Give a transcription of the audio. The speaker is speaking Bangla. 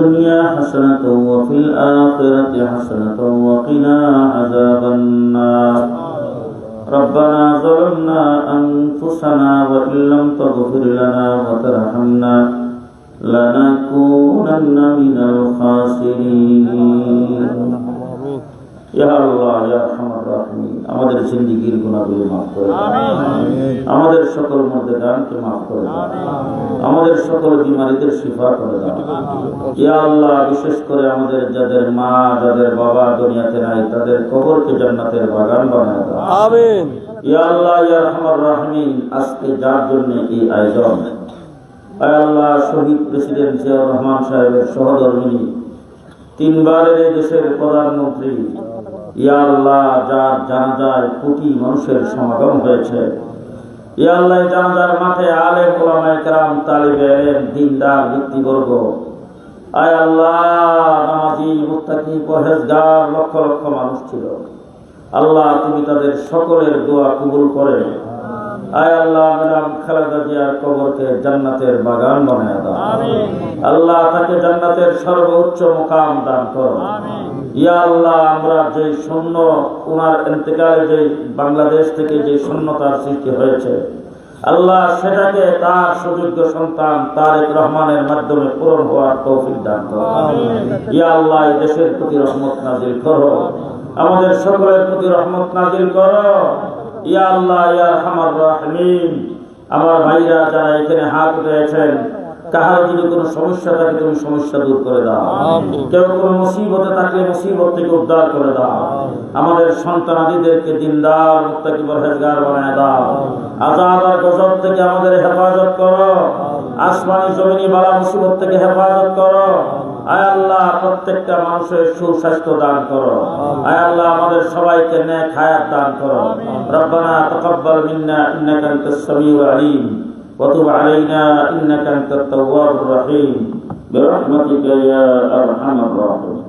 الدنيا حسنة وفي الآخرة حسنة وقنا عذاب النار ربنا ظلمنا أنفسنا وإن لم تغفر لنا وترحمنا لنكونن من الخاسرين يا الله আমাদের জিন্দেগীর গুনাহগুলো মাফ করে আমাদের সকল মধ্যে গানকে মাফ করে আমাদের সকল বিমারীদের শিফা করে দাও। ইয়া আল্লাহ বিশেষ করে আমাদের যাদের মা যাদের বাবা দুনিয়াতে নাই তাদের কবরকে জান্নাতের বাগান বানায় দাও। আমিন। ইয়া আল্লাহ ইয়া রাহিমিন আজকে যার জন্য এই আয়োজন? আয় আল্লাহ শহীদ প্রেসিডেন্ট জিয়াউর রহমান সাহেবের সহধর্মিনী তিনবারের এই দেশের প্রধানমন্ত্রী, ইয়া আল্লাহ, যার কোটি মানুষের সমাগম হয়েছে। ইয়া আল্লাহ, এই জানাজার মাঠে আলে ওলামায়ে কেরাম, তালিবে দিনদার আয় আল্লাহ, নামাজি, মুত্তাকি লক্ষ লক্ষ মানুষ ছিল। আল্লাহ, তুমি তাদের সকলের দোয়া কবুল করে। আয় আল্লাহ, ম্যাডাম খালেদা জিয়ার কবরকে জান্নাতের বাগান বানায় দাও। আল্লাহ তাকে জান্নাতের সর্বোচ্চ মুকাম দান করো ইয়া আল্লাহ আমরা যে শূন্য ওনার এতেকালে যে বাংলাদেশ থেকে যে শূন্যতার সৃষ্টি হয়েছে আল্লাহ সেটাকে তার সুযোগ্য সন্তান তারেক রহমানের মাধ্যমে পূরণ হওয়ার তৌফিক দান করো ইয়া আল্লাহ দেশের প্রতি রহমত নাজিল করো। আমাদের সকলের প্রতি রহমত নাজিল করো। ইয়া আল্লাহ ইয়া রহমান রাহিমিন। আমার ভাইরা যারা এখানে হাত উঠেছেন কাহার যদি কোনো সমস্যা থাকে তুমি সমস্যা দূর করে দাও। কেউ কোনো মুসিবতে থাকলে মুসিবত থেকে উদ্ধার করে দাও। আমাদের সন্তানাদিদেরকে দিনদার মুক্তাকি পরহেজগার বানায় দাও। আজাব আর গজব থেকে আমাদের হেফাজত করো। আসমানি জমিনি বালা মুসিবত থেকে হেফাজত করো। আয় আল্লাহ প্রত্যেকটা মানুষের সুস্বাস্থ্য দান করো। আয় আল্লাহ আমাদের সবাইকে নেক হায়াত দান করো। রব্বানা তাকাব্বাল মিন্না ইন্নাকা আনতাস সামিউল আলিম। وتب علينا إنك أنت التواب الرحيم. برحمتك يا أرحم الراحمين.